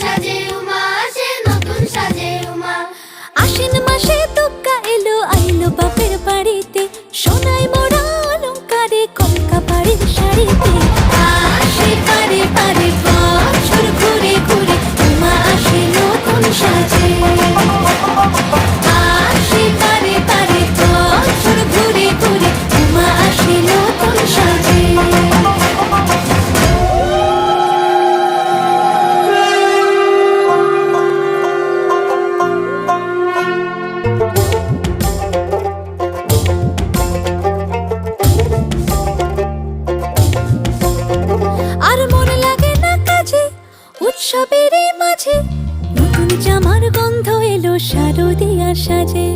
小鸡 এই মাঝে নতুন জামার গন্ধ এলো শারদিয়ার সাজে।